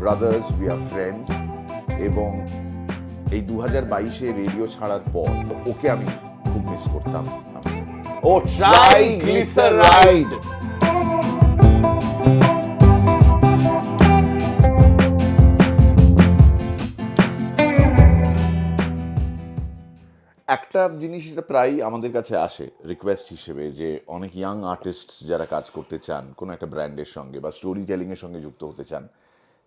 Brothers we are friends এবং এই দু হাজার বাইশে রেডিও ছাড়ার পর ওকে আমি খুব মিস করতাম। ও ট্রাই গ্লিসারাইড একটা জিনিস এটা প্রায়ই আমাদের কাছে আসে রিকোয়েস্ট হিসেবে যে অনেক ইয়াং আর্টিস্ট যারা কাজ করতে চান, কোনো একটা ব্র্যান্ডের সঙ্গে বা স্টোরি টেলিংয়ের সঙ্গে যুক্ত হতে চান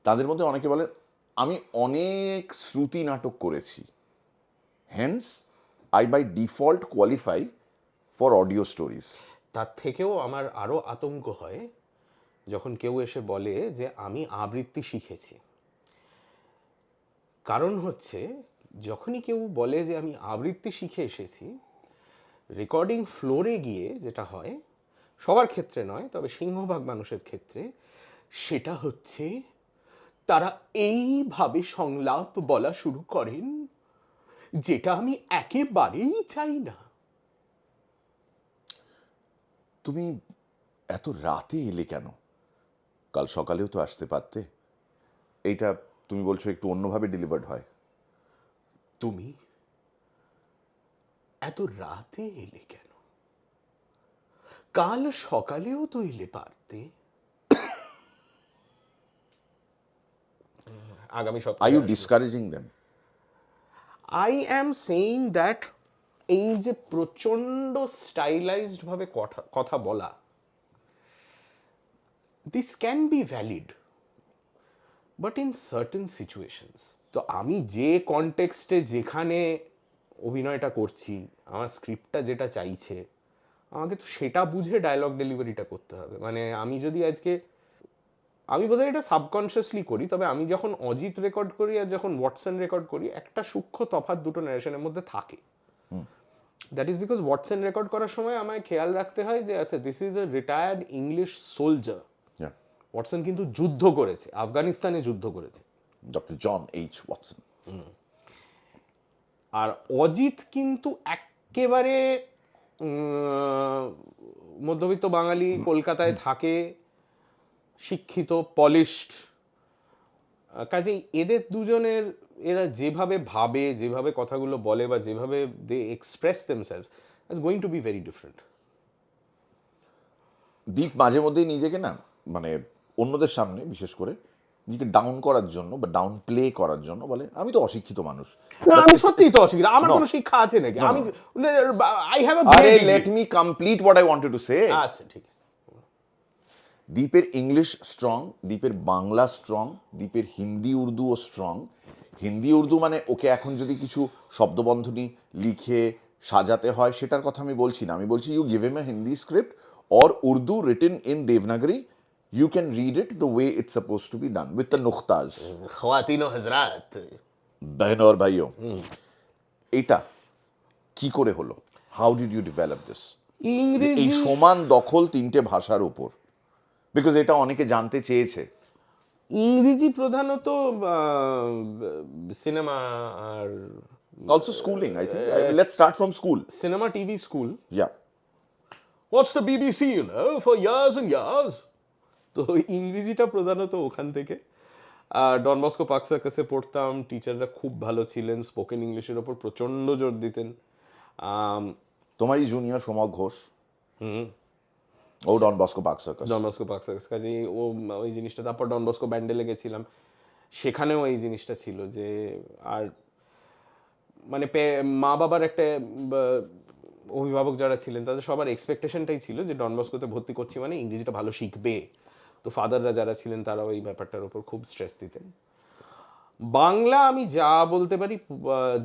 তাদের মধ্যে অনেকে বলেন আমি অনেক শ্রুতি নাটক করেছি। Hence I by default qualify for audio stories তার থেকেও আমার আরও আতঙ্ক হয় যখন কেউ এসে বলে যে, আমি আবৃত্তি শিখেছি। কারণ হচ্ছে, যখনই কেউ বলে যে, আমি আবৃত্তি শিখে এসেছি রেকর্ডিং ফ্লোরে গিয়ে যেটা হয়, সবার ক্ষেত্রে নয়, তবে সিংহভাগ মানুষের ক্ষেত্রে, সেটা হচ্ছে তারা এইভাবে সংলাপ বলা শুরু করেন যেটা আমি একেবারেই চাই না। তুমি এত রাতে এলে কেন? কাল সকালেও তো আসতে পারতে। এইটা তুমি বলছো একটু অন্যভাবে ডেলিভার্ড হয়। তুমি এত রাতে এলে কেন? কাল সকালেও তো এলে পারতে। আগামী সপ্তাহে I you discouraging them I am saying that এই যে প্রচণ্ড স্টাইলাইজড ভাবে কথা কথা বলা this can be valid but in certain situations তো আমি যে কনটেক্সটে যেখানে অভিনয়টা করছি আমার স্ক্রিপ্টটা যেটা চাইছে আমাকে তো সেটা বুঝে ডায়লগ ডেলিভারিটা করতে হবে। মানে আমি যদি আজকে আমি বোধহয় এটা সাবকনশিয়াসলি করি তবে আমি যখন অজিত রেকর্ড করি আর যখন ওয়াটসন রেকর্ড করি একটা সূক্ষ্ম তফাৎ দুটো ন্যারেশনের মধ্যে থাকে। That is because Watson record করার সময় আমায় খেয়াল রাখতে হয় যে আচ্ছা this is a retired English soldier Watson কিন্তু যুদ্ধ করেছে আফগানিস্তানে যুদ্ধ করেছে। ডক্টর জন এইচ ওয়াটসন আর অজিত কিন্তু একেবারে মধ্যবিত্ত বাঙালি কলকাতায় থাকে। শিক্ষিত পলিশড কাজেই এদের দুজনের এরা যেভাবে ভাবে যেভাবে কথাগুলো বলে বা যেভাবে they express themselves going to be very different Deep মাঝে মধ্যেই নিজেকে না মানে অন্যদের সামনে বিশেষ করে নিজেকে ডাউন করার জন্য বা ডাউন প্লে করার জন্য বলে আমি তো অশিক্ষিত মানুষ। আমি সত্যিই তো অশিক্ষিত আমার. কোনো শিক্ষা আছে নাকি? আমি I have a let me complete what I wanted to say আচ্ছা ঠিক আছে। দ্বীপের ইংলিশ স্ট্রং দ্বীপের বাংলা স্ট্রং দ্বীপের হিন্দি উর্দুও স্ট্রং হিন্দি উর্দু মানে ওকে এখন যদি কিছু শব্দবন্ধনী লিখে সাজাতে হয় সেটার কথা আমি বলছি না। আমি বলছি you give them a Hindi script or Urdu written in Devanagari you can read it the way it's supposed to be done with the নুখতাজ হজরাত বহন ওর ভাইও এটা কি করে হলো? How did you develop this ইংরেজি এই সমান দখল তিনটে ভাষার উপর। বিকজ এটা অনেকে জানতে চেয়েছে। ইংরেজি প্রধানত cinema R also schooling I think let's start from school cinema TV school. Yeah what's the BBC you know for years and years তো ইংরেজিটা প্রধানত ওখান থেকে। আর ডন বস্কো পার্ক সার্কাসে পড়তাম। টিচাররা খুব ভালো ছিলেন। স্পোকেন ইংলিশের ওপর প্রচণ্ড জোর দিতেন। তোমারই জুনিয়র সমক ঘোষ। ও Don Bosco Park Circus Don Bosco Park Circus কাজেই ও, ওই জিনিসটা, তারপর ডন বস্কো ব্যান্ডেলে গেছিলাম। সেখানেও এই জিনিসটা ছিল যে, আর মানে মা বাবার একটা অভিভাবক যারা ছিলেন, তাদের সবার এক্সপেকটেশনটাই ছিল যে ডন বস্কোতে ভর্তি করছি মানে ইংরেজিটা ভালো শিখবে। তো ফাদাররা যারা ছিলেন, তারাও এই ব্যাপারটার উপর খুব স্ট্রেস দিতেন। বাংলা আমি যা বলতে পারি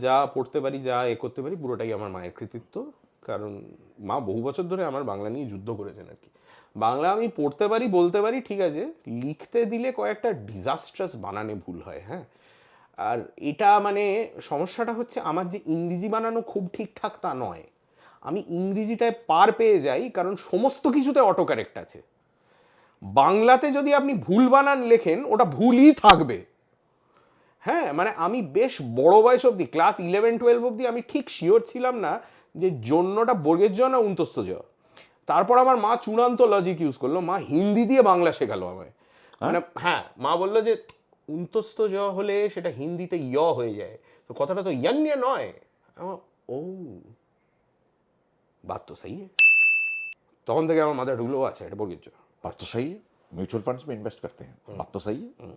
যা পড়তে পারি, যা এ করতে পারি, পুরোটাই আমার মায়ের কৃতিত্ব। কারণ মা বহু বছর ধরে আমার বাংলা নিয়ে যুদ্ধ করেছেন আর কি। বাংলা আমি পড়তে পারি, বলতে পারি, ঠিক আছে, লিখতে দিলে কয়েকটা ডিজাস্ট্রাস বানানে ভুল হয় হ্যাঁ। আর এটা মানে সমস্যাটা হচ্ছে আমার যে ইংরেজি বানানো খুব ঠিকঠাক তা নয়। আমি ইংরেজিটায় পার পেয়ে যাই, কারণ সমস্ত কিছুতে অটো কারেক্ট আছে। বাংলাতে যদি আপনি ভুল বানান লেখেন, ওটা ভুলই থাকবে। হ্যাঁ মানে আমি বেশ বড় বয়স অবধি ক্লাস ইলেভেন টুয়েলভ অবধি আমি ঠিক শিওর ছিলাম না যে জন্যটা বর্গের জ না উন্তস্ত জ তারপর আমার মা চূড়ান্ত লজিক ইউজ করলো মা হিন্দি দিয়ে বাংলা শেখালো আমায় মানে হ্যাঁ মা বললো যে উন্তস্ত জ হলে সেটা হিন্দিতে য় হয়ে যায় তো কথাটা তো ইয়ান্য নয় আমার, ও বাত তো সেই তখন থেকে আমার মাথায় ঢুকলো "ও আচ্ছা এটা বর্গির बात तो सही है म्यूचुअल फंड्स में इन्वेस्ट करते हैं बात तो सही है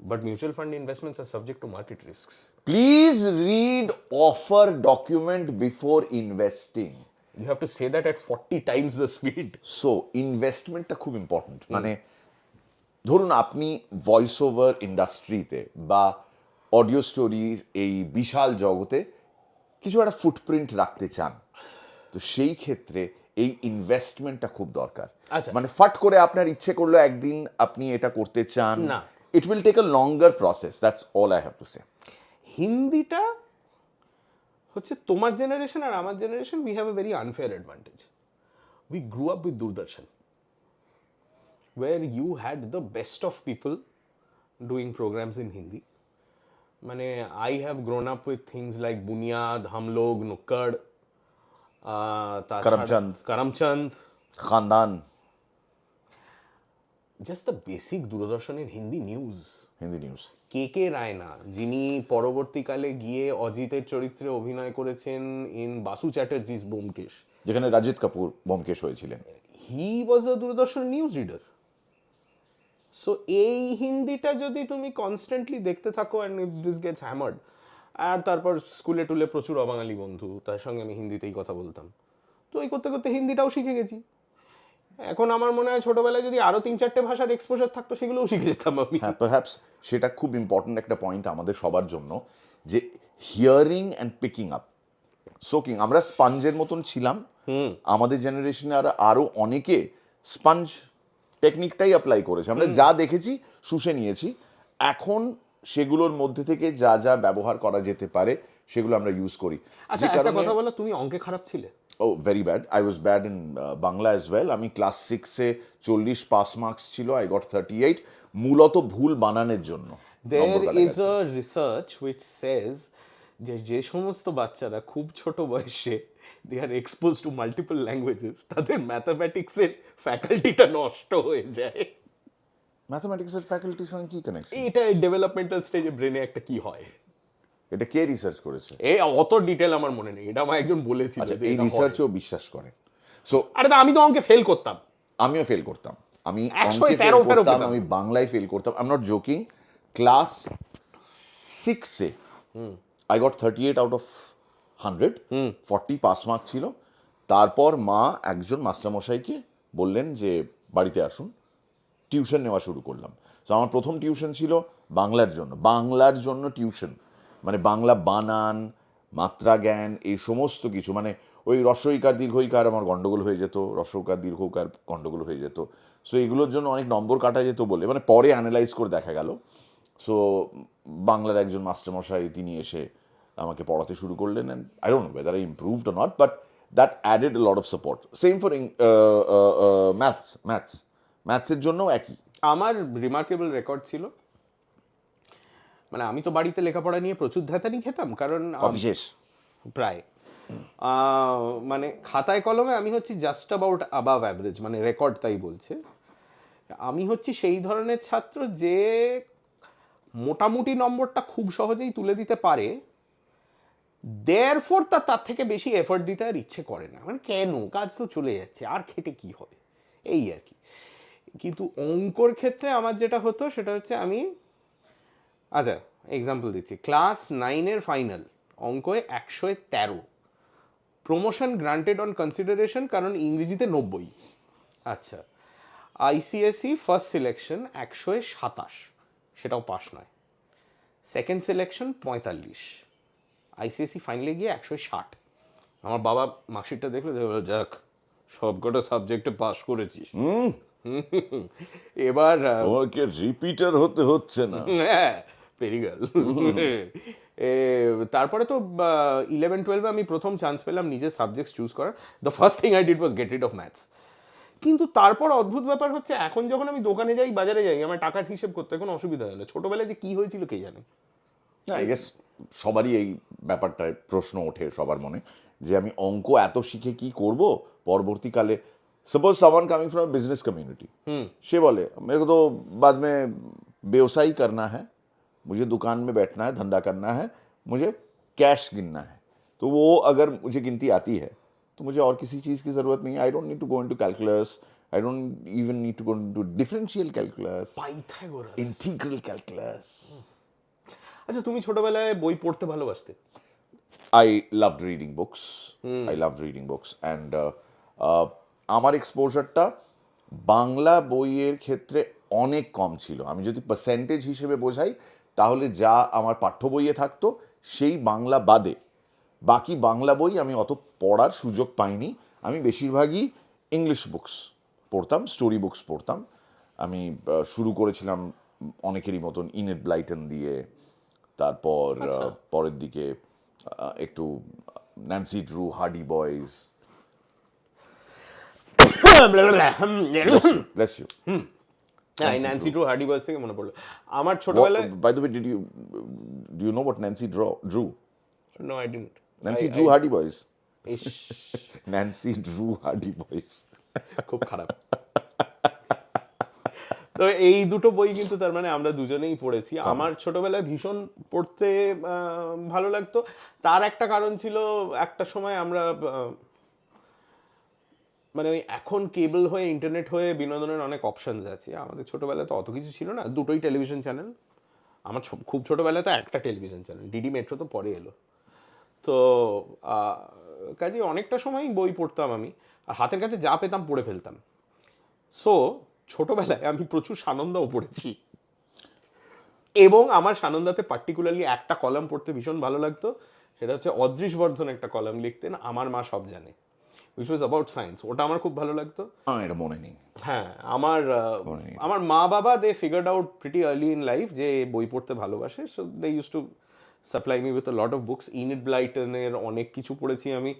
but mutual fund investments are subject to market risks please read offer document before investing you have to say that at forty times the speed so ইনভেস্টমেন্টটা খুব ইম্পর্ট্যান্ট মানে ধরুন আপনি ভয়েস ওভার ইন্ডাস্ট্রিতে বা অডিও স্টোরির এই বিশাল জগতে কিছু একটা ফুটপ্রিন্ট রাখতে চান তো সেই ক্ষেত্রে এই ইনভেস্টমেন্টটা খুব দরকার আচ্ছা। মানে ফাট করে আপনার ইচ্ছে করল একদিন আপনি এটা করতে চান না। It will take a longer process that's all I have to say হিন্দিটা হচ্ছে তোমার জেনারেশন আর আমার generation we have a very unfair advantage we grew up with Doordarshan where you had the best of people doing programmes in Hindi মানে I have grown up with things like Buniyaad Hum Log Nukkad Karamchand. Karamchand Khandaan just the basic দূরদর্শনের Hindi news Hindi news K K Raina যিনি পরবর্তীকালে গিয়ে অজিতের চরিত্রে অভিনয় করেছেন in Basu চ্যাটার্জিস Byomkesh. যেখানে রাজিত কাপুর বোমকেশ হয়েছিলেন। He was a Doordarshan news reader so এই হিন্দিটা যদি তুমি কনস্ট্যান্টলি দেখতে থাকো অ্যান্ড দিস গেটস হ্যামার্ড আর তারপর স্কুলে টুলে প্রচুর অবাঙালি বন্ধু তার সঙ্গে আমি হিন্দিতেই কথা বলতাম। তো এই করতে করতে হিন্দিটাও শিখে গেছি। এখন আমার মনে হয় ছোটবেলায় যদি আরও তিন চারটে ভাষার এক্সপোজার থাকতো সেগুলোও শিখে যেতাম আমি। হ্যাঁ পারহ্যাপস সেটা খুব ইম্পর্ট্যান্ট একটা পয়েন্ট আমাদের সবার জন্য যে hearing and picking up soaking আমরা স্পাঞ্জের মতন ছিলাম। আমাদের জেনারেশনে আর আরও অনেকে স্পাঞ্জ টেকনিকটাই অ্যাপ্লাই করেছে। আমরা যা দেখেছি শুষে নিয়েছি। এখন সেগুলোর মধ্যে থেকে যা যা ব্যবহার করা যেতে পারে সেগুলো আমরা ইউজ করি। আচ্ছা একটা কথা বলো তুমি অঙ্কে খারাপ ছিলে? ও very bad I was bad in Bangla as well আমি ক্লাস সিক্সে চল্লিশ পাস মার্কস ছিল আই গট থার্টি এইট মূলত ভুল বানানের জন্য there is a research which says যে যে সমস্ত বাচ্চারা খুব ছোট বয়সে they are expose to multiple languages তাদের ম্যাথামেটিক্সের ফ্যাকাল্টিটা নষ্ট হয়ে যায়। ম্যাথমেটিক্সের ফ্যাকাল্টির সঙ্গে কি কানেকশন এটা ডেভেলপমেন্টাল স্টেজে ব্রেনে একটা কি হয়? এটা কে রিসার্চ করেছে? এই অত ডিটেল আমার মনে নেই এটা আমার একজন বলেছিল আচ্ছা যে এই রিসার্চও বিশ্বাস করেন সো আরে আমি তো অঙ্কে ফেল করতাম। আমিও ফেল করতাম। আমি করতাম আমি বাংলায় ফেল করতাম। I am not joking class সিক্সে I got thirty eight out of hundred forty pass mark ছিল। তারপর মা একজন মাস্টারমশাইকে বললেন যে বাড়িতে আসুন। টিউশন নেওয়া শুরু করলাম। তো আমার প্রথম টিউশন ছিল বাংলার জন্য। বাংলার জন্য টিউশন মানে বাংলা বানান মাত্রা জ্ঞান এই সমস্ত কিছু। মানে ওই রস্বইকার দীর্ঘইকার আমার গন্ডগোল হয়ে যেত রস্বকার দীর্ঘকার গণ্ডগোল হয়ে যেত। সো এগুলোর জন্য অনেক নম্বর কাটা যেত বলে। মানে পরে অ্যানালাইজ করে দেখা গেল। সো বাংলার একজন মাস্টারমশাই, তিনি এসে আমাকে পড়াতে শুরু করলেন and I don't know whether I improved not but that added lot of support same for maths maths ম্যাথসের জন্যও একই। আমার রিমার্কেবল রেকর্ড ছিল মানে আমি তো বাড়িতে লেখাপড়া নিয়ে প্রচুর ধ্যাতানি খেতাম কারণ শেষ। প্রায়। মানে খাতায় কলমে আমি হচ্ছি জাস্ট অ্যাবাউট অ্যাবাভ অ্যাভারেজ মানে রেকর্ড তাই বলছে। আমি হচ্ছি সেই ধরনের ছাত্র যে মোটামুটি নম্বরটা খুব সহজেই তুলে দিতে পারে দেয়ার ফোর তার তার থেকে বেশি এফোর্ট দিতে আর ইচ্ছে করে না। মানে কেন? কাজ তো চলে যাচ্ছে আর খেটে কি হবে? এই আর কি। কিন্তু অঙ্কর ক্ষেত্রে আমার যেটা হতো সেটা হচ্ছে আমি আচ্ছা এক্সাম্পল দিচ্ছি। ক্লাস নাইনের ফাইনাল অঙ্কয়ে একশোয় তেরো। প্রমোশন গ্রান্টেড অন কনসিডারেশন কারণ ইংরেজিতে নব্বই। আচ্ছা আইসিএসই ফার্স্ট সিলেকশন একশোয় সাতাশ সেটাও পাশ নয়। সেকেন্ড সিলেকশন পঁয়তাল্লিশ। আইসিএসই ফাইনালে গিয়ে একশো ষাট। আমার বাবা মার্কশিটটা দেখল যাক সবকটা সাবজেক্টে পাস করেছিস। এবার তোমাকে রিপিটার হতে হচ্ছে না। হ্যাঁ পেরিগাল এ, তারপরে তো ইলেভেন টুয়েলভে আমি প্রথম চান্স পেলাম নিজের সাবজেক্ট চুজ করার the first thing I did was get rid of maths কিন্তু তারপর অদ্ভুত ব্যাপার হচ্ছে এখন যখন আমি দোকানে যাই বাজারে যাই আমার টাকার হিসেব করতে কোনো অসুবিধা হয় না ছোটবেলায় যে কি হয়েছিল কে জানে আই গেস সবারই এই ব্যাপারটায় প্রশ্ন ওঠে সবার মনে যে আমি অঙ্ক এত শিখে কি করব পরবর্তীকালে suppose someone coming from business community से बोले मेरे को तो बाद में व्यवसाय करना है मुझे दुकान में बैठना है धंधा करना है मुझे कैश गिनना है तो वो अगर मुझे गिनती आती है तो मुझे और किसी चीज़ की ज़रूरत नहीं है I don't need to go into calculus I don't even need to go into differential calculus Pythagoras integral calculus আচ্ছা তুমি ছোটবেলায় বই পড়তে ভালোবাসতে I loved reading books. I loved reading books. And uh, uh, আমার এক্সপোজারটা বাংলা বইয়ের ক্ষেত্রে অনেক কম ছিল আমি যদি পার্সেন্টেজ হিসেবে বোঝাই তাহলে যা আমার পাঠ্য বইয়ে থাকতো সেই বাংলা বাদে। বাকি বাংলা বই আমি অত পড়ার সুযোগ পাইনি। আমি বেশিরভাগই ইংলিশ বুকস পড়তাম স্টোরি বুকস পড়তাম। আমি শুরু করেছিলাম অনেকেরই মতন ইনেট ব্লাইটন দিয়ে। তারপর পরের দিকে একটু Nancy Drew Hardy Boys bless you হ্যাঁ ন্যান্সি ড্রু হার্ডি থেকে মনে পড়ল আমার ছোটবেলায় by the way did you do you know what Nancy Drew Drew no I didn't Nancy Drew Hardy Boys Nancy Drew Hardy Boys খুব খারাপ। তো এই দুটো বই কিন্তু তার মানে আমরা দুজনেই পড়েছি। আমার ছোটবেলায় ভীষণ পড়তে ভালো লাগতো। তার একটা কারণ ছিল একটা সময় আমরা মানে ওই এখন কেবল হয়ে ইন্টারনেট হয়ে বিনোদনের অনেক অপশানস আছে। আমাদের ছোটোবেলায় তো অত কিছু ছিল না। দুটোই টেলিভিশন চ্যানেল আমার খুব ছোটোবেলায় তো একটা টেলিভিশন চ্যানেল ডিডি মেট্রো তো পরে এলো। তো কাজে অনেকটা সময় বই পড়তাম আমি। আর হাতের কাছে যা পেতাম পড়ে ফেলতাম। সো ছোটোবেলায় আমি প্রচুর সানন্দাও পড়েছি। এবং আমার সানন্দাতে পার্টিকুলারলি একটা কলাম পড়তে ভীষণ ভালো লাগতো। সেটা হচ্ছে অদৃশ বর্ধন একটা কলাম লিখতেন। আমার মা সব জানে। উইচ ওয়াজ অ্যাবাউট সায়েন্স ওটা আমার খুব ভালো লাগতো। আমার এটা মনে নেই। হ্যাঁ আমার মনে। আমার মা বাবা they figured out pretty early in life যে বই পড়তে ভালোবাসে so they use to supply me with lot of books Enid ব্লাইটনের অনেক কিছু পড়েছি আমি।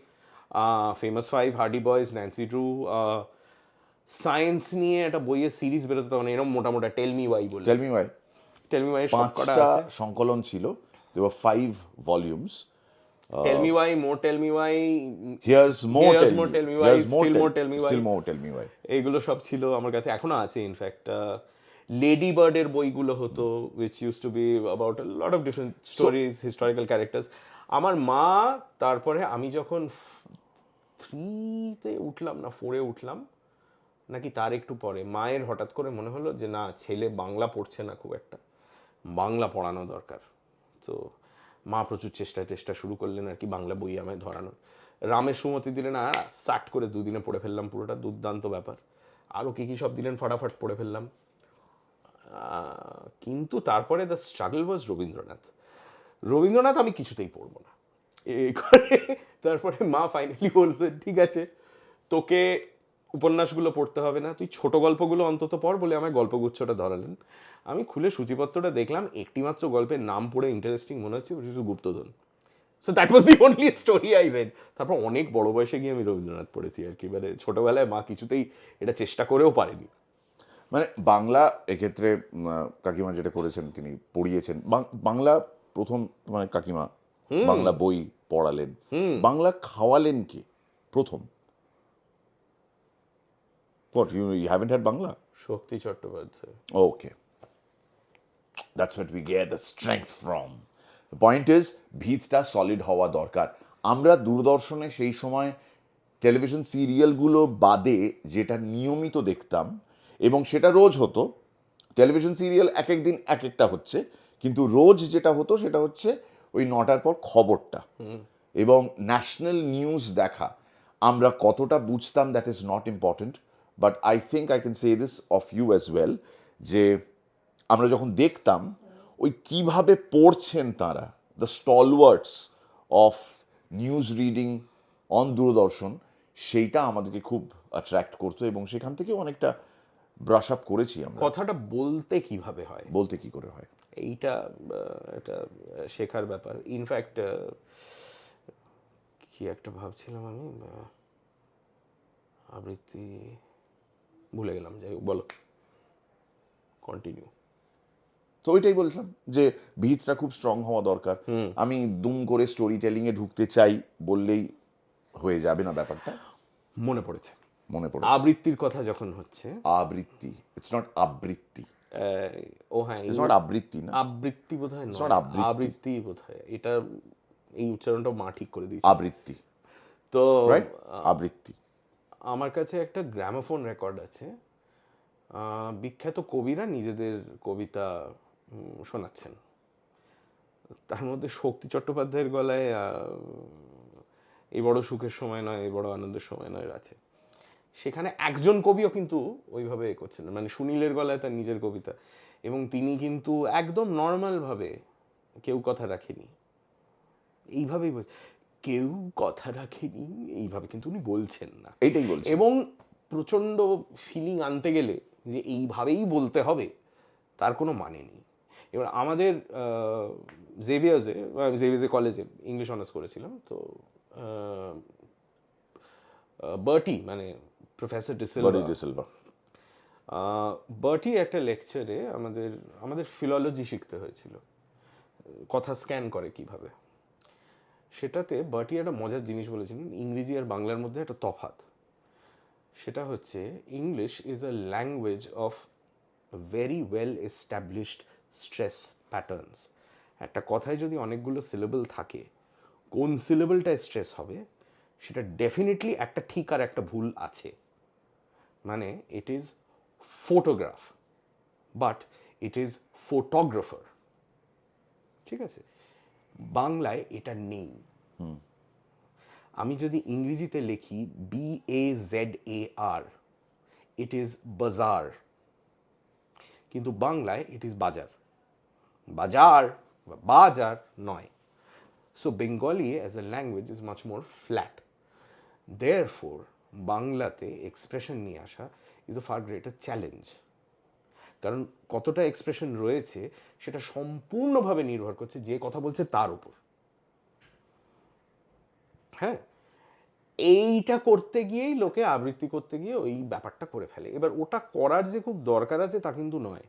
Famous Five Hardy Boys Nancy Drew science নিয়ে একটা বইয়ের সিরিজ বেরোতো তখন এরকম মোটা মোটা টেল মি ওয়াই বলে tell me why tell me why পাঁচটা সংকলন ছিল। They were five volumes tell me why more tell me why here's more Here's tell more tell me why, হিয়ার্স মোর still more tell me why. Still more tell me why এইগুলো সব ছিল আমার কাছে এখনও আছে ইনফ্যাক্ট লেডি বার্ডের বইগুলো হতো which use to be about lot of different stories historical characters আমার মা তারপরে আমি যখন থ্রিতে উঠলাম না ফোরে উঠলাম নাকি তার একটু পরে মায়ের হঠাৎ করে মনে হলো যে না ছেলে বাংলা পড়ছে না খুব একটা বাংলা পড়ানো দরকার। তো মা প্রচুর চেষ্টা টেষ্টা শুরু করলেন আর কি বাংলা বই আমায় ধরানোর। রামের সুমতি দিলেন আর সাট করে দুদিনে পড়ে ফেললাম পুরোটা, দুর্দান্ত ব্যাপার। আরও কী কী সব দিলেন, ফটাফট পড়ে ফেললাম। কিন্তু তারপরে the struggle was Rabindranath. Rabindranath আমি কিছুতেই পড়ব না। এই করে তারপরে মা ফাইনালি বললেন, ঠিক আছে, তোকে উপন্যাসগুলো পড়তে হবে না। তুই ছোট গল্পগুলো অন্তত পড় বলে আমায় গল্পগুচ্ছটা ধরালেন। আমি খুলে সূচিপত্রটা দেখলাম একটিমাত্র গল্পের নাম পড়ে ইন্টারেস্টিং মনে হচ্ছে is গুপ্তধন। So that was the only story I read তারপর অনেক বড় বয়সে গিয়ে আমি রবীন্দ্রনাথ পড়েছি আর কি। মানে ছোটবেলায় মা কিছুতেই এটা চেষ্টা করেও পারেনি। মানে বাংলা এক্ষেত্রে কাকিমা যেটা করেছেন তিনি পড়িয়েছেন। বাং- বাংলা প্রথম মানে কাকিমা বাংলা বই পড়ালেন। বাংলা খাওয়ালেন কে? প্রথম। What, you, you haven't had Bangla? Shakti Chattopadhyay Okay. That's what we get the strength from. The point is, ভিতটা সলিড হওয়া দরকার। আমরা দূরদর্শনে সেই সময় টেলিভিশন সিরিয়ালগুলো বাদে যেটা নিয়মিত দেখতাম এবং সেটা রোজ হতো। টেলিভিশন সিরিয়াল এক এক দিন এক একটা হচ্ছে কিন্তু রোজ যেটা হতো সেটা হচ্ছে ওই নটার পর খবরটা। এবং ন্যাশনাল নিউজ দেখা। আমরা কতটা বুঝতাম that is not important but I think I can say this of you as well যে আমরা যখন দেখতাম ওই কীভাবে পড়ছেন তারা the stalwarts of news reading on Doordarshan সেইটা আমাদেরকে খুব অ্যাট্রাক্ট করতো এবং সেখান থেকে অনেকটা ব্রাশ আপ করেছি আমরা। কথাটা বলতে কীভাবে হয়? বলতে কি করে হয়? এইটা একটা শেখার ব্যাপার। ইনফ্যাক্ট কি একটা ভাবছিলাম আমি? আবৃত্তি। ভুলে গেলাম যাই হোক বলো। কন্টিনিউ তো ওইটাই বলছিলাম যে ভিতটা খুব স্ট্রং হওয়া দরকার। আমি দুম করে স্টোরি টেলিংয়ে ঢুকতে চাই বললেই হয়ে যাবে না ব্যাপারটা? মনে পড়েছে। মনে পড়ে আবৃত্তির কথা যখন হচ্ছে। আবৃত্তি ইটস নট আবৃত্তি। আহ, ও হ্যাঁ ইটস নট আবৃত্তি না। আবৃত্তি বোধ হয় not আবৃত্তি। আবৃত্তি বোধ হয় এটা এই উচ্চারণটা মা ঠিক করে দিয়েছে। আবৃত্তি। তো রাইট আবৃত্তি। আমার কাছে একটা গ্রামোফোন রেকর্ড আছে। বিখ্যাত কবিরা নিজেদের কবিতা শোনাচ্ছেন। তার মধ্যে শক্তি চট্টোপাধ্যায়ের গলায় এই বড় সুখের সময় নয়, এই বড় আনন্দের সময় নয় আছে। সেখানে একজন কবিও কিন্তু ওইভাবে এ করছেন মানে সুনীলের গলায় তার নিজের কবিতা। এবং তিনি কিন্তু একদম নর্মালভাবে কেউ কথা রাখেনি। এইভাবেই কেউ কথা রাখেনি এইভাবে কিন্তু উনি বলছেন না। এটাই বলছি। এবং প্রচণ্ড ফিলিং আনতে গেলে যে এইভাবেই বলতে হবে তার কোনো মানে নেই। এবার আমাদের জেভিয়ার্সে জেভিয়ার্সে কলেজে ইংলিশ অনার্স করেছিলাম তো বার্টি মানে প্রফেসর ডিসেল বডি বার্টি একটা লেকচারে আমাদের আমাদের ফিলোলজি শিখতে হয়েছিল। কথা স্ক্যান করে কীভাবে। সেটাতে বার্টি একটা মজার জিনিস বলেছিলেন ইংরেজি আর বাংলার মধ্যে একটা তফাৎ। সেটা হচ্ছে, English is a language of very well established stress patterns একটা কথায় যদি অনেকগুলো সিলেবল থাকে, কোন সিলেবলটায় স্ট্রেস হবে, সেটা ডেফিনেটলি একটা ঠিক আর একটা ভুল আছে। মানে it is photograph but it is photographer ঠিক আছে? বাংলায় এটা নেই। আমি যদি ইংরেজিতে লিখি B A Z A R it is bazaar কিন্তু বাংলায় ইট ইজ বাজার। বাজার বাজার নয়। So Bengali as a language is much more flat therefore বাংলাতে এক্সপ্রেশন নিয়ে আসা is a far greater challenge কারণ কতটা এক্সপ্রেশন রয়েছে সেটা সম্পূর্ণভাবে নির্ভর করছে যে কথা বলছে তার উপর। হ্যাঁ? এইটা করতে গিয়েই লোকে আবৃত্তি করতে গিয়ে ওই ব্যাপারটা করে ফেলে। এবার ওটা করার যে খুব দরকার আছে তা কিন্তু নয়।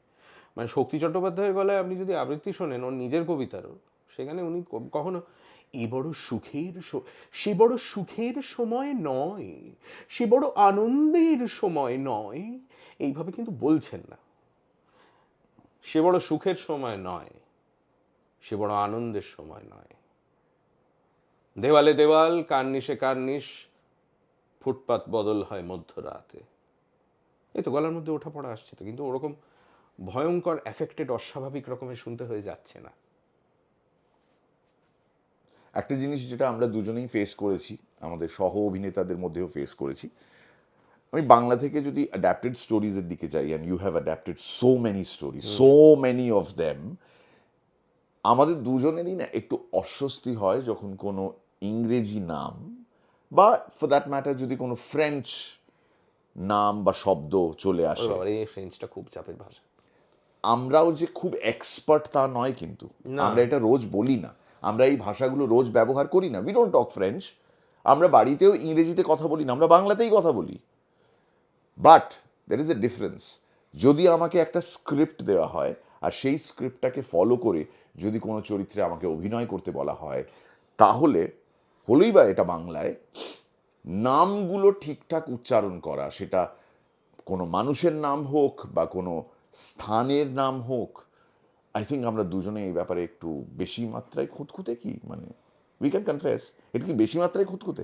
মানে শক্তি চট্টোপাধ্যায়ের গলায় আপনি যদি আবৃত্তি শোনেন, ওর নিজের কবিতারও, সেখানে উনি কখনো, এ বড় সুখের সে বড় সুখের সময় নয়, সে বড় আনন্দের সময় নয়। এইভাবে কিন্তু বলছেন না। সে বড় সুখের সময় নয়, সে বড় আনন্দের সময় নয়। দেওয়ালে দেওয়াল, কার্নিশে কার্নিশ, ফুটপাত বদল হয় মধ্যরাতে। এই তো গলার মধ্যে ওঠা পড়া আসছে তো, কিন্তু ওরকম ভয়ঙ্কর অ্যাফেক্টেড অস্বাভাবিক রকমের শুনতে হয়ে যাচ্ছে না। একটা জিনিস যেটা আমরা দুজনেই ফেস করেছি, আমাদের সহ অভিনেতাদের মধ্যেও ফেস করেছি আমি বাংলা থেকে যদি অ্যাডাপ্টেড স্টোরিজের দিকে যাই and you have adapted so many story so many of them আমাদের দুজনেরই না একটু অস্বস্তি হয় যখন কোনো ইংরেজি নাম বা ফর দ্যাট ম্যাটার যদি কোনো ফ্রেঞ্চ নাম বা শব্দ চলে আসে। এই ফ্রেঞ্চটা খুব চাপের ভাষা। আমরাও যে খুব এক্সপার্ট তা নয় কিন্তু। আমরা এটা রোজ বলি না। আমরা এই ভাষাগুলো রোজ ব্যবহার করি না। উই ডোন্ট টক ফ্রেঞ্চ আমরা বাড়িতেও ইংরেজিতে কথা বলি না। আমরা বাংলাতেই কথা বলি। But there is a difference যদি আমাকে একটা স্ক্রিপ্ট দেওয়া হয়, আর সেই স্ক্রিপ্টটাকে ফলো করে যদি কোনো চরিত্রে আমাকে অভিনয় করতে বলা হয়, তাহলে হলোই বা এটা বাংলায় নামগুলো ঠিকঠাক উচ্চারণ করা, সেটা কোনো মানুষের নাম হোক বা কোনো স্থানের নাম হোক আই থিঙ্ক আমরা দুজনে এই ব্যাপারে একটু বেশি মাত্রায় খুঁতখুঁতে কি? মানে উই ক্যান কনফেস এটা কি বেশি মাত্রায় খুঁতখুঁতে?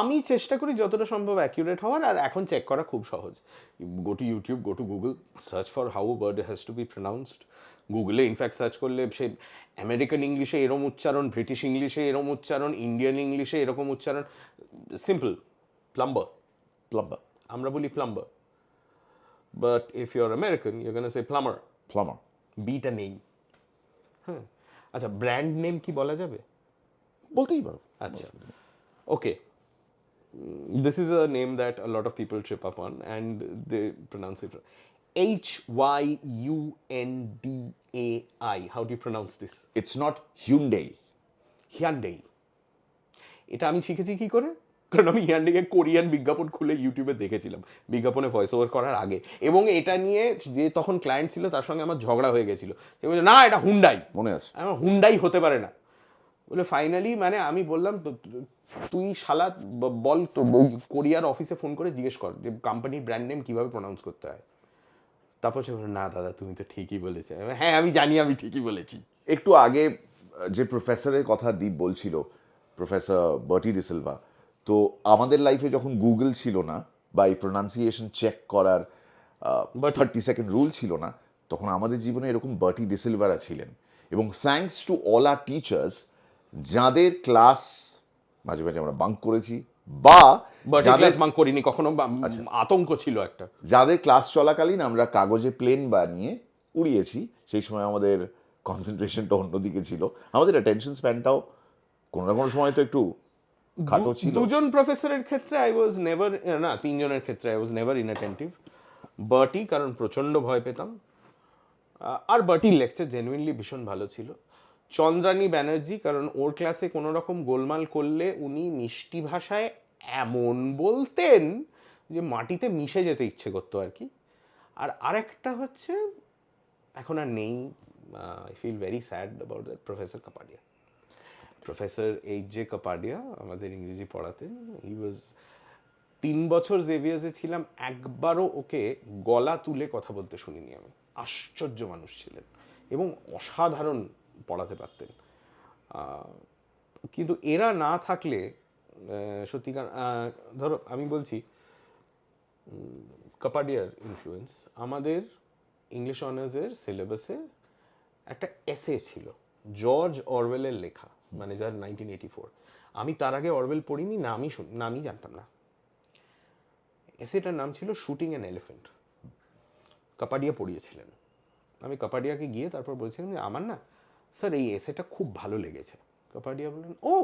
আমি চেষ্টা করি যতটা সম্ভব অ্যাকিউরেট হওয়ার আর এখন চেক করা খুব সহজ। Go to YouTube go to Google search for how word has to be pronounced গুগলে ইনফ্যাক্ট সার্চ করলে সে আমেরিকান ইংলিশে এরম উচ্চারণ ব্রিটিশ ইংলিশে এরম উচ্চারণ ইন্ডিয়ান ইংলিশে এরকম উচ্চারণ। সিম্পল প্লাম্বার প্লাম্বার আমরা বলি plumber but if you are American you can say plumber plumber beta নেই হ্যাঁ। আচ্ছা ব্র্যান্ড নেম কি বলা যাবে? বলতেই পারো আচ্ছা okay this is a name that a lot of people trip up on and they pronounce it H Y U N D A I. How do you pronounce this? It's not Hyundai Hyundai. এটা আমি শিখেছি কি করে? কারণ আমি হিয়ান্ডেকে Korean বিজ্ঞাপন খুলে ইউটিউবে দেখেছিলাম। বিজ্ঞাপনে ভয়েস ওভার করার আগে। এবং এটা নিয়ে যে তখন ক্লায়েন্ট ছিল তার সঙ্গে আমার ঝগড়া হয়ে গেছিল। সে বলছে না এটা হুন্ডাই মনে আছে। আমার হুন্ডাই হতে পারে না। বলে ফাইনালি মানে আমি বললাম তুই শালা বল তো কোরিয়ার অফিসে ফোন করে জিজ্ঞেস কর যে কোম্পানির ব্র্যান্ড নেম কীভাবে প্রনাউন্স করতে হয়। তারপর সে বলল, না দাদা তুমি তো ঠিকই বলেছে। হ্যাঁ আমি জানি আমি ঠিকই বলেছি। একটু আগে যে প্রফেসরের কথা দীপ বলছিল প্রফেসর বার্টি ডিসিলভা তো আমাদের লাইফে যখন গুগল ছিল না বা এই প্রোনাউন্সিয়েশন চেক করার. থার্টি সেকেন্ড রুল ছিল না তখন আমাদের জীবনে এরকম বার্টি ডিসিলভারা ছিলেন। এবং thanks to all our teachers যাদের ক্লাস মাঝে মাঝে আমরা বাঙ্ক করেছি বা যাদের মাং করিনি কখনো আতঙ্ক ছিল একটা। যাদের ক্লাস চলাকালীন আমরা কাগজে প্লেন বানিয়ে উড়িয়েছি সেই সময় আমাদের কনসেন্ট্রেশনটা অন্যদিকে ছিল। আমাদের অ্যাটেনশন স্প্যানটাও কোনো না কোনো সময় তো একটু খাটো ছিল। দুজন প্রফেসরের ক্ষেত্রে আই ওয়াজ নেভার না তিনজনের ক্ষেত্রে আই ওয়াজ নেভার ইনঅ্যাটেন্টিভ বার্টি কারণ প্রচণ্ড ভয় পেতাম। আর বার্টির লেকচার জেনুইনলি ভীষণ ভালো ছিল। চন্দ্রানী ব্যানার্জি, কারণ ওর ক্লাসে কোনো রকম গোলমাল করলে উনি মিষ্টি ভাষায় এমন বলতেন যে মাটিতে মিশে যেতে ইচ্ছে করতো আর কি। আর আরেকটা হচ্ছে, এখন আর নেই I feel very sad about that professor Kapadia professor H J Kapadia আমাদের ইংরেজি পড়াতেন হি ওয়াজ তিন বছর জেভিয়ার্সে ছিলাম, একবারও ওকে গলা তুলে কথা বলতে শুনিনি আমি। আশ্চর্য মানুষ ছিলেন এবং অসাধারণ পড়াতে পারতেন। কিন্তু এরা না থাকলে সত্যিকার ধরো আমি বলছি কাপাডিয়ার ইনফ্লুয়েন্স আমাদের ইংলিশ অনার্সের সিলেবাসে একটা এসে ছিল জর্জ অরওয়েলের লেখা মানে যার নাইনটিন এইটি ফোর আমি তার আগে অরওয়েল পড়িনি নামই নামই জানতাম না। এসেটার নাম ছিল শুটিং অ্যান এলিফেন্ট কাপাডিয়া পড়িয়েছিলেন। আমি কাপাডিয়াকে গিয়ে তারপর বলছিলাম যে, আমার না স্যার, এই এসেটা খুব ভালো লেগেছে। কাপাডিয়া বললেন, ও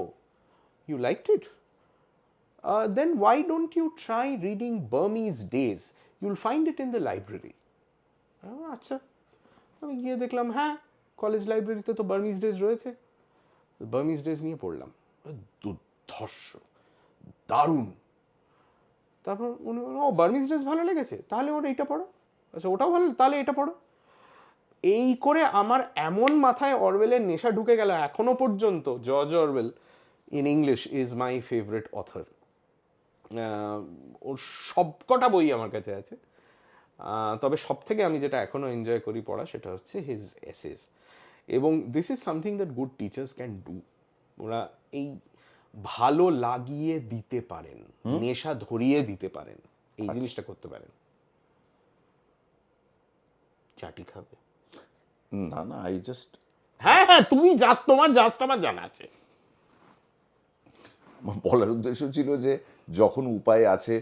you like it then why don't you try reading Burmese days you'll find it in the library আচ্ছা। আমি গিয়ে দেখলাম হ্যাঁ কলেজ লাইব্রেরিতে তো বার্মিজ ডেজ রয়েছে। বার্মিজ ডেজ নিয়ে পড়লাম। দুর্ধর্ষ, দারুণ। তারপর উনি ও বার্মিজ ডেজ ভালো লেগেছে। তাহলে ওটা এইটা পড়ো। আচ্ছা ওটাও ভালো, তাহলে এটা পড়ো। এই করে আমার এমন মাথায় অরওয়েলের নেশা ঢুকে গেল এখনও পর্যন্ত। George Orwell in English is my favourite author ওর সবকটা বই আমার কাছে আছে। তবে সব থেকে আমি যেটা এখনও এনজয় করি পড়া সেটা হচ্ছে হিজ এসেস এবং this is something that good teachers can do ওরা এই ভালো লাগিয়ে দিতে পারেন নেশা ধরিয়ে দিতে পারেন এই জিনিসটা করতে পারেন। চাটি খাবে। না না আই জাস্ট হ্যাঁ হ্যাঁ তুমি জাস্ট তোমার জাস্ট আমার জানা আছে। বলার উদ্দেশ্য ছিল যে যখন উপায় আছে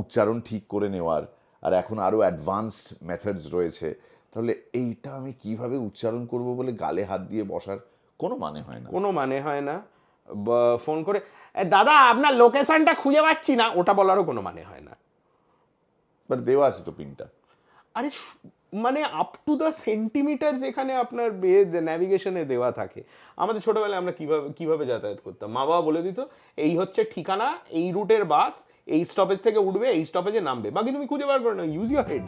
উচ্চারণ ঠিক করে নেওয়ার আর এখন আরও অ্যাডভান্সড মেথডস রয়েছে তাহলে এইটা আমি কীভাবে উচ্চারণ করব বলে গালে হাত দিয়ে বসার কোনো মানে হয় না। কোনো মানে হয় না ফোন করে দাদা আপনার লোকেশনটা খুঁজে পাচ্ছি না। ওটা বলারও কোনো মানে হয় না। বাট দেওয়া আছে তো পিনটা। আরে মানে আপ টু দ্য সেন্টিমিটার যেখানে আপনার ন্যাভিগেশনে দেওয়া থাকে। আমাদের ছোটোবেলায় আমরা কীভাবে কীভাবে যাতায়াত করতাম? মা বাবা বলে দিত, এই হচ্ছে ঠিকানা, এই রুটের বাস এই স্টপেজ থেকে উঠবে, এই স্টপেজে নামবে। বাকি তুমি খুঁজে বার করো না ইউজ ইউর হেড